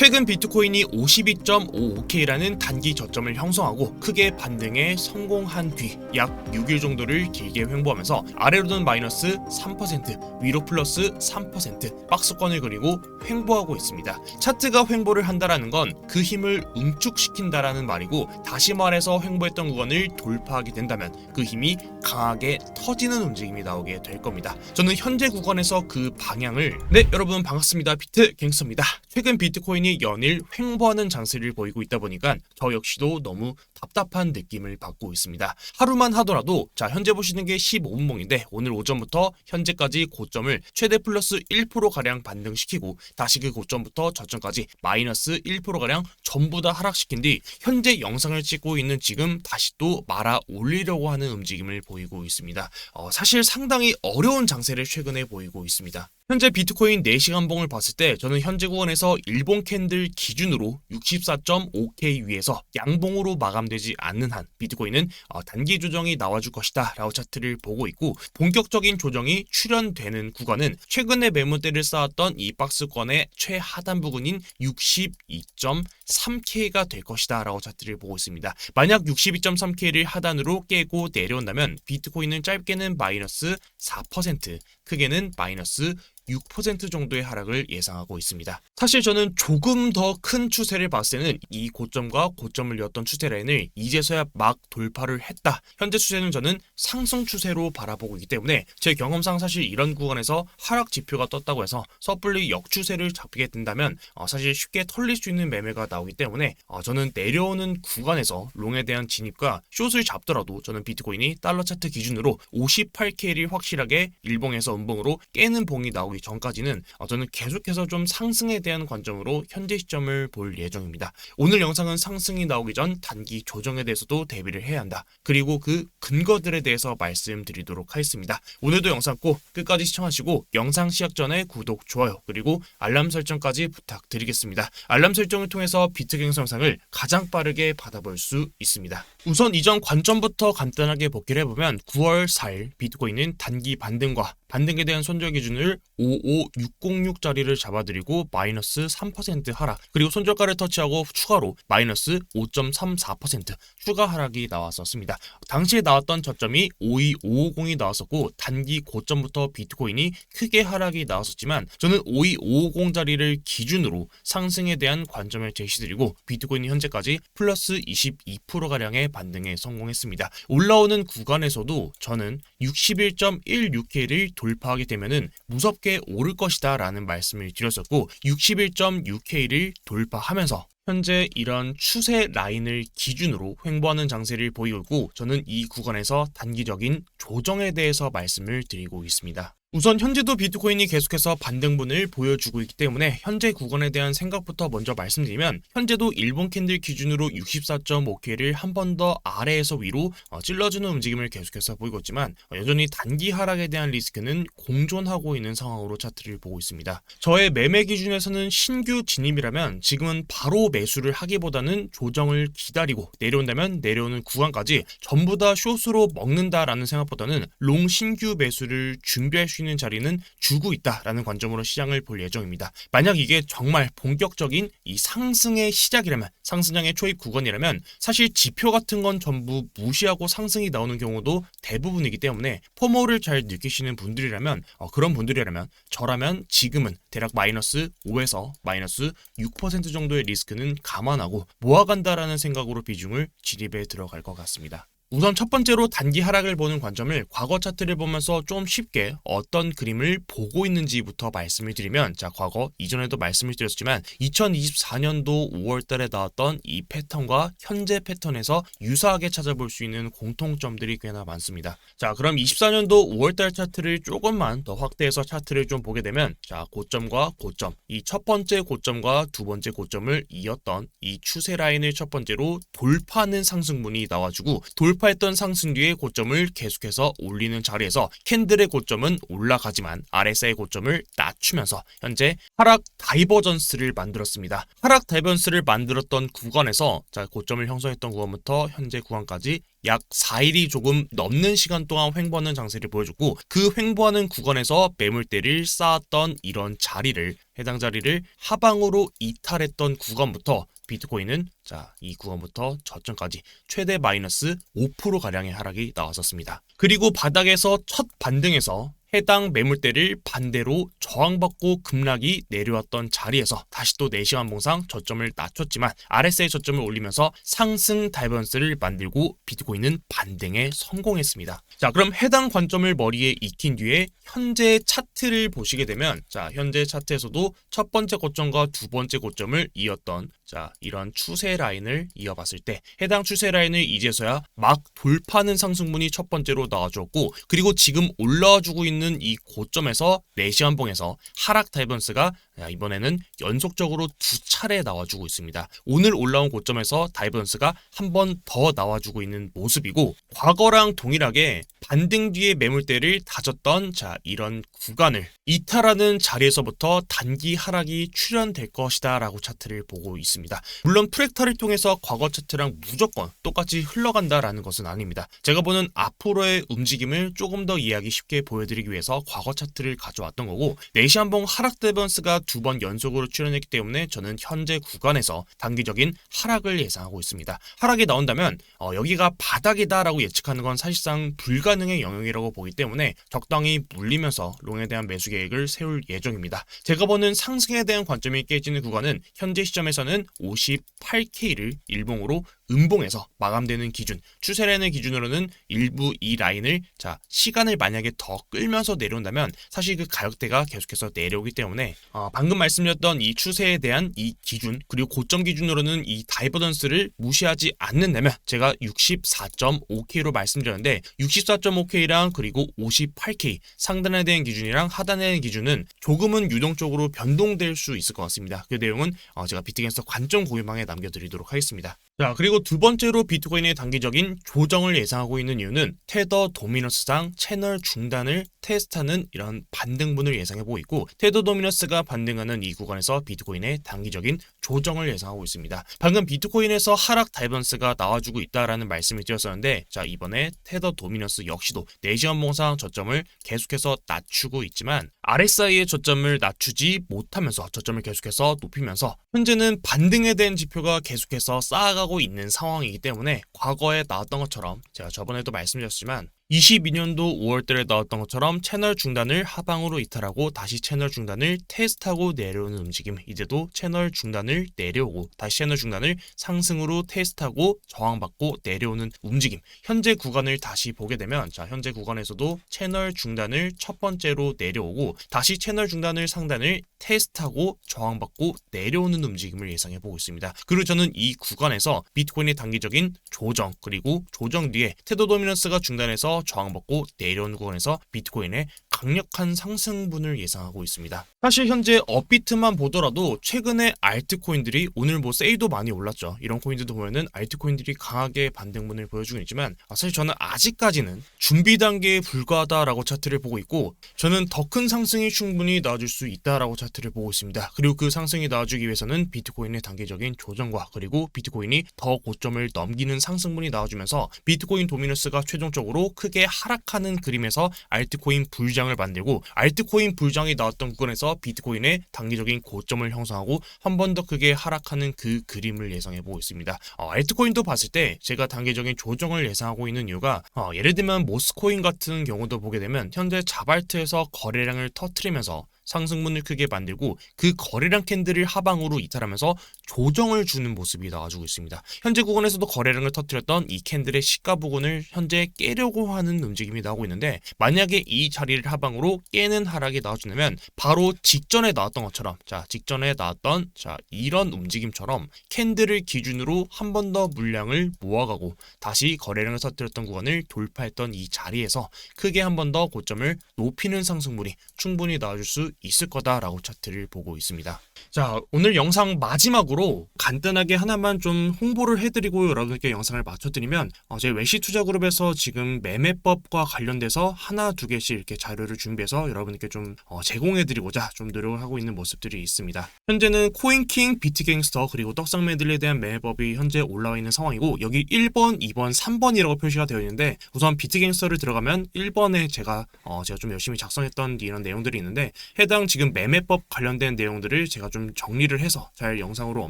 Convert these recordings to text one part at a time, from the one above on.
최근 비트코인이 52.55K라는 단기 저점을 형성하고 크게 반등에 성공한 뒤 약 6일 정도를 길게 횡보하면서 아래로는 마이너스 3%, 위로 플러스 3% 박스권을 그리고 횡보하고 있습니다. 차트가 횡보를 한다라는 건 그 힘을 응축시킨다라는 말이고 다시 말해서 횡보했던 구간을 돌파하게 된다면 그 힘이 강하게 터지는 움직임이 나오게 될 겁니다. 저는 현재 구간에서 그 방향을 네 여러분 반갑습니다. 비트 갱서입니다. 최근 비트코인이 연일 횡보하는 장세를 보이고 있다 보니까 저 역시도 너무 답답한 느낌을 받고 있습니다. 하루만 하더라도 자 현재 보시는 게 15분봉인데 오늘 오전부터 현재까지 고점을 최대 플러스 1% 가량 반등시키고 다시 그 고점부터 저점까지 마이너스 1% 가량 전부 다 하락시킨 뒤 현재 영상을 찍고 있는 지금 다시 또 말아 올리려고 하는 움직임을 보이고 있습니다. 어, 사실 상당히 어려운 장세를 최근에 보이고 있습니다. 현재 비트코인 4시간 봉을 봤을 때 저는 현재 구간에서 일본 캔들 기준으로 64.5K 위에서 양봉으로 마감 되지 않는 한 비트코인은 어, 단기 조정이 나와줄 것이다 라고 차트를 보고 있고 본격적인 조정이 출현되는 구간은 최근에 매물대를 쌓았던 이 박스권의 최하단 부근인 62.3K가 될 것이다 라고 차트를 보고 있습니다. 만약 62.3K를 하단으로 깨고 내려온다면 비트코인은 짧게는 마이너스 4% 크게는 마이너스 6% 정도의 하락을 예상하고 있습니다. 사실 저는 조금 더 큰 추세를 봤을 때는 이 고점과 고점을 이었던 추세 라인을 이제서야 막 돌파를 했다. 현재 추세는 저는 상승 추세로 바라보고 있기 때문에 제 경험상 사실 이런 구간에서 하락 지표가 떴다고 해서 섣불리 역추세를 잡게 된다면 어, 사실 쉽게 털릴 수 있는 매매가 나오기 때문에 어, 저는 내려오는 구간에서 롱에 대한 진입과 숏을 잡더라도 저는 비트코인이 달러 차트 기준으로 58K를 확실하게 일봉에서 음봉으로 깨는 봉이 나오기 전까지는 어, 저는 계속해서 좀 상승에 대한 관점으로 현재 시점을 볼 예정입니다. 오늘 영상은 상승이 나오기 전 단기 조정에 대해서도 대비를 해야 한다. 그리고 그 근거들에 대해서 말씀드리도록 하겠습니다. 오늘도 영상 꼭 끝까지 시청하시고 영상 시작 전에 구독, 좋아요, 그리고 알람 설정까지 부탁드리겠습니다. 알람 설정을 통해서 비트갱 영상을 가장 빠르게 받아볼 수 있습니다. 우선 이전 관점부터 간단하게 복기를 해보면 9월 4일 비트코인은 단기 반등과 반등에 대한 손절 기준을 55606짜리를 잡아드리고 마이너스 3% 하락 그리고 손절가를 터치하고 추가로 마이너스 5.34% 추가 하락이 나왔었습니다. 당시에 나왔던 저점이 52550이 나왔었고 단기 고점부터 비트코인이 크게 하락이 나왔었지만 저는 52550짜리를 기준으로 상승에 대한 관점을 제시드리고 비트코인이 현재까지 플러스 22%가량의 반등에 성공했습니다. 올라오는 구간에서도 저는 61.16K를 돌파하게 되면은 무섭게 오를 것이다 라는 말씀을 드렸었고 61.6K를 돌파하면서 현재 이런 추세 라인을 기준으로 횡보하는 장세를 보이고 있고 저는 이 구간에서 단기적인 조정에 대해서 말씀을 드리고 있습니다. 우선 현재도 비트코인이 계속해서 반등분을 보여주고 있기 때문에 현재 구간에 대한 생각부터 먼저 말씀드리면 현재도 일본 캔들 기준으로 64.5K를 한 번 더 아래에서 위로 어, 찔러주는 움직임을 계속해서 보이고 있지만 어, 여전히 단기 하락에 대한 리스크는 공존하고 있는 상황으로 차트를 보고 있습니다. 저의 매매 기준에서는 신규 진입이라면 지금은 바로 매수를 하기보다는 조정을 기다리고 내려온다면 내려오는 구간까지 전부 다 숏으로 먹는다라는 생각보다는 롱 신규 매수를 준비할 수 있는 자리는 주고 있다라는 관점으로 시장을 볼 예정입니다. 만약 이게 정말 본격적인 이 상승의 시작이라면 상승장의 초입 구간이라면 사실 지표 같은 건 전부 무시하고 상승이 나오는 경우도 대부분이기 때문에 포모를 잘 느끼시는 분들이라면 어, 그런 분들이라면 저라면 지금은 대략 마이너스 5에서 마이너스 6% 정도의 리스크는 감안하고 모아간다라는 생각으로 비중을 진입에 들어갈 것 같습니다. 우선 첫 번째로 단기 하락을 보는 관점을 과거 차트를 보면서 좀 쉽게 어떤 그림을 보고 있는지부터 말씀을 드리면 자 과거 이전에도 말씀을 드렸지만 2024년도 5월 달에 나왔던 이 패턴과 현재 패턴에서 유사하게 찾아볼 수 있는 공통점들이 꽤나 많습니다. 자 그럼 24년도 5월 달 차트를 조금만 더 확대해서 차트를 좀 보게 되면 자 고점과 고점 이 첫 번째 고점과 두 번째 고점을 이었던 이 추세 라인을 첫 번째로 돌파하는 상승분이 나와주고 돌 돌파했던 상승 뒤의 고점을 계속해서 올리는 자리에서 캔들의 고점은 올라가지만 RSI의 고점을 낮추면서 현재 하락 다이버전스를 만들었습니다. 하락 다이버전스를 만들었던 구간에서 자 고점을 형성했던 구간부터 현재 구간까지 약 4일이 조금 넘는 시간 동안 횡보하는 장세를 보여줬고 그 횡보하는 구간에서 매물대를 쌓았던 이런 자리를 해당 자리를 하방으로 이탈했던 구간부터 비트코인은 자, 이 구간부터 저점까지 최대 마이너스 5% 가량의 하락이 나왔었습니다. 그리고 바닥에서 첫 반등에서 해당 매물대를 반대로 저항받고 급락이 내려왔던 자리에서 다시 또 4시간 봉상 저점을 낮췄지만 RSI 저점을 올리면서 상승 다이버런스를 만들고 비트코인은 반등에 성공했습니다. 자, 그럼 해당 관점을 머리에 익힌 뒤에 현재 차트를 보시게 되면 자, 현재 차트에서도 첫 번째 고점과 두 번째 고점을 이었던 자, 이런 추세 라인을 이어봤을 때 해당 추세 라인을 이제서야 막 돌파하는 상승분이 첫 번째로 나와주었고 그리고 지금 올라와주고 있는 이 고점에서 4시간 봉에서 하락 다이버런스가 이번에는 연속적으로 두 차례 나와주고 있습니다. 오늘 올라온 고점에서 다이버런스가 한 번 더 나와주고 있는 모습이고 과거랑 동일하게 반등 뒤에 매물대를 다졌던 자 이런 구간을 이탈하는 자리에서부터 단기 하락이 출현될 것이다 라고 차트를 보고 있습니다. 물론 프랙탈을 통해서 과거 차트랑 무조건 똑같이 흘러간다라는 것은 아닙니다. 제가 보는 앞으로의 움직임을 조금 더 이해하기 쉽게 보여드리기 위해서 과거 차트를 가져왔던 거고 내시 한봉 하락 다이버런스가 두 번 연속으로 출현했기 때문에 저는 현재 구간에서 단기적인 하락을 예상하고 있습니다. 하락이 나온다면 어, 여기가 바닥이다라고 예측하는 건 사실상 불가능의 영역이라고 보기 때문에 적당히 물리면서 롱에 대한 매수 계획을 세울 예정입니다. 제가 보는 상승에 대한 관점이 깨지는 구간은 현재 시점에서는 58K를 일봉으로 음봉에서 마감되는 기준, 추세라인을 기준으로는 일부 이 라인을 자 시간을 만약에 더 끌면서 내려온다면 사실 그 가격대가 계속해서 내려오기 때문에 어, 방금 말씀드렸던 이 추세에 대한 이 기준 그리고 고점 기준으로는 이 다이버던스를 무시하지 않는다면 제가 64.5K로 말씀드렸는데 64.5K랑 그리고 58K 상단에 대한 기준이랑 하단에 대한 기준은 조금은 유동적으로 변동될 수 있을 것 같습니다. 그 내용은 어, 제가 비트겐서 관점 공유방에 남겨드리도록 하겠습니다. 자, 그리고 두 번째로 비트코인의 단기적인 조정을 예상하고 있는 이유는 테더 도미너스상 채널 중단을 테스트하는 이런 반등분을 예상해보고 있고 테더 도미너스가 반등하는 이 구간에서 비트코인의 단기적인 조정을 예상하고 있습니다. 방금 비트코인에서 하락 다이버런스가 나와주고 있다라는 말씀을 드렸었는데 자 이번에 테더 도미너스 역시도 4시간 봉상 저점을 계속해서 낮추고 있지만 RSI의 저점을 낮추지 못하면서 저점을 계속해서 높이면서 현재는 반등에 대한 지표가 계속해서 쌓아가고 있는 상황이기 때문에 과거에 나왔던 것처럼 제가 저번에도 말씀드렸지만 22년도 5월달에 나왔던 것처럼 채널 중단을 하방으로 이탈하고 다시 채널 중단을 테스트하고 내려오는 움직임 이제도 채널 중단을 내려오고 다시 채널 중단을 상승으로 테스트하고 저항받고 내려오는 움직임 현재 구간을 다시 보게 되면 자 현재 구간에서도 채널 중단을 첫 번째로 내려오고 다시 채널 중단을 상단을 테스트하고 저항받고 내려오는 움직임을 예상해 보고 있습니다. 그리고 저는 이 구간에서 비트코인의 단기적인 조정 그리고 조정 뒤에 테더 도미넌스가 중단해서 저항받고 내려오는 구간에서 비트코인의 강력한 상승분을 예상하고 있습니다. 사실 현재 업비트만 보더라도 최근에 알트코인들이 오늘 뭐 세이도 많이 올랐죠. 이런 코인들도 보면은 알트코인들이 강하게 반등분을 보여주고 있지만 아, 사실 저는 아직까지는 준비 단계에 불과하다라고 차트를 보고 있고 저는 더 큰 상승이 충분히 나와줄 수 있다라고 차트를 보고 있습니다. 그리고 그 상승이 나와주기 위해서는 비트코인의 단계적인 조정과 그리고 비트코인이 더 고점을 넘기는 상승분이 나와주면서 비트코인 도미너스가 최종적으로 크게 하락하는 그림에서 알트코인 불장을 만들고 알트코인 불장이 나왔던 구간에서 비트코인의 단기적인 고점을 형성하고 한 번 더 크게 하락하는 그 그림을 예상해 보고 있습니다. 어, 알트코인도 봤을 때 제가 단계적인 조정을 예상하고 있는 이유가 어, 예를 들면 모스코인 같은 경우도 보게 되면 현재 자발트에서 거래량을 터트리면서 상승분을 크게 만들고 그 거래량 캔들을 하방으로 이탈하면서 조정을 주는 모습이 나와주고 있습니다. 현재 구간에서도 거래량을 터뜨렸던 이 캔들의 시가 부분을 현재 깨려고 하는 움직임이 나오고 있는데 만약에 이 자리를 하방으로 깨는 하락이 나와준다면 바로 직전에 나왔던 것처럼 자 직전에 나왔던 자 이런 움직임처럼 캔들을 기준으로 한 번 더 물량을 모아가고 다시 거래량을 터뜨렸던 구간을 돌파했던 이 자리에서 크게 한 번 더 고점을 높이는 상승물이 충분히 나와줄 수 있을 거다라고 차트를 보고 있습니다. 자, 오늘 영상 마지막으로 간단하게 하나만 좀 홍보를 해드리고 여러분께 영상을 맞춰드리면 어, 제 외시 투자 그룹에서 지금 매매법과 관련돼서 하나 두 개씩 이렇게 자료를 준비해서 여러분께 좀 어, 제공해드리고자 좀 노력을 하고 있는 모습들이 있습니다. 현재는 코인킹, 비트갱스터 그리고 떡상매들에 대한 매매법이 현재 올라와 있는 상황이고 여기 1번, 2번, 3번이라고 표시가 되어 있는데 우선 비트갱스터를 들어가면 1번에 제가 어, 제가 좀 열심히 작성했던 이런 내용들이 있는데 해당 지금 매매법 관련된 내용들을 제가 좀 정리를 해서 잘 영상으로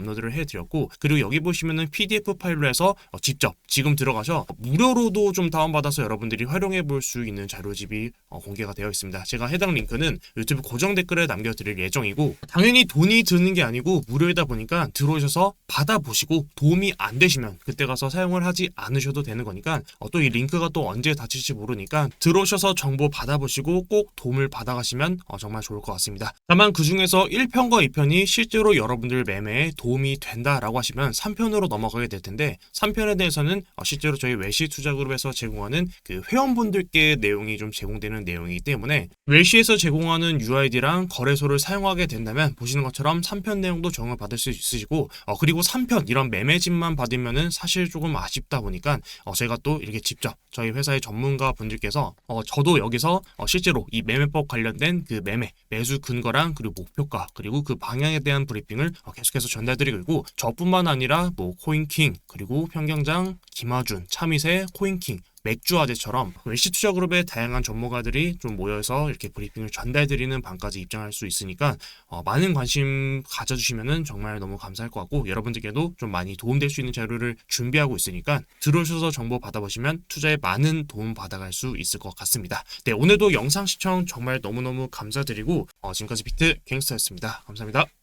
업로드를 해드렸고 그리고 여기 보시면은 PDF 파일로 해서 어, 직접 지금 들어가서 무료로도 좀 다운받아서 여러분들이 활용해 볼 수 있는 자료집이 어, 공개가 되어 있습니다. 제가 해당 링크는 유튜브 고정 댓글에 남겨드릴 예정이고 당연히 돈이 드는 게 아니고 무료이다 보니까 들어오셔서 받아보시고 도움이 안 되시면 그때 가서 사용을 하지 않으셔도 되는 거니까 어, 또이 링크가 또 언제 닫힐지 모르니까 들어오셔서 정보 받아보시고 꼭 도움을 받아가시면 어, 정말 좋을 것 같습니다. 다만 그 중에서 1편과 2편이 실제로 여러분들 매매에 도움이 된다라고 하시면 3편으로 넘어가게 될 텐데 3편에 대해서는 어, 실제로 저희 외시 투자그룹에서 제공하는 그 회원분들께 내용이 좀 제공되는 내용이기 때문에 외시에서 제공하는 UID랑 거래소를 사용하게 된다면 보시는 것처럼 3편 내용도 적용을 받을 수 있으시고 어, 그리고 3편 이런 매매집만 받으면은 사실 조금 아쉽다 보니까 어, 제가 또 이렇게 직접 저희 회사의 전문가 분들께서 어, 저도 여기서 어, 실제로 이 매매법 관련된 그 매매 매수 근거랑 그리고 목표가 그리고 그 방향에 대한 브리핑을 어, 계속해서 전달 드리고 있고 저뿐만 아니라 뭐 코인킹 그리고 평경장 김하준 차미세 코인킹 맥주아재처럼 외시투자그룹의 다양한 전문가들이 좀 모여서 이렇게 브리핑을 전달드리는 방까지 입장할 수 있으니까 어, 많은 관심 가져주시면은 정말 너무 감사할 것 같고 여러분들께도 좀 많이 도움될 수 있는 자료를 준비하고 있으니까 들어오셔서 정보 받아보시면 투자에 많은 도움 받아갈 수 있을 것 같습니다. 네 오늘도 영상 시청 정말 너무너무 감사드리고 어, 지금까지 비트 갱스터였습니다. 감사합니다.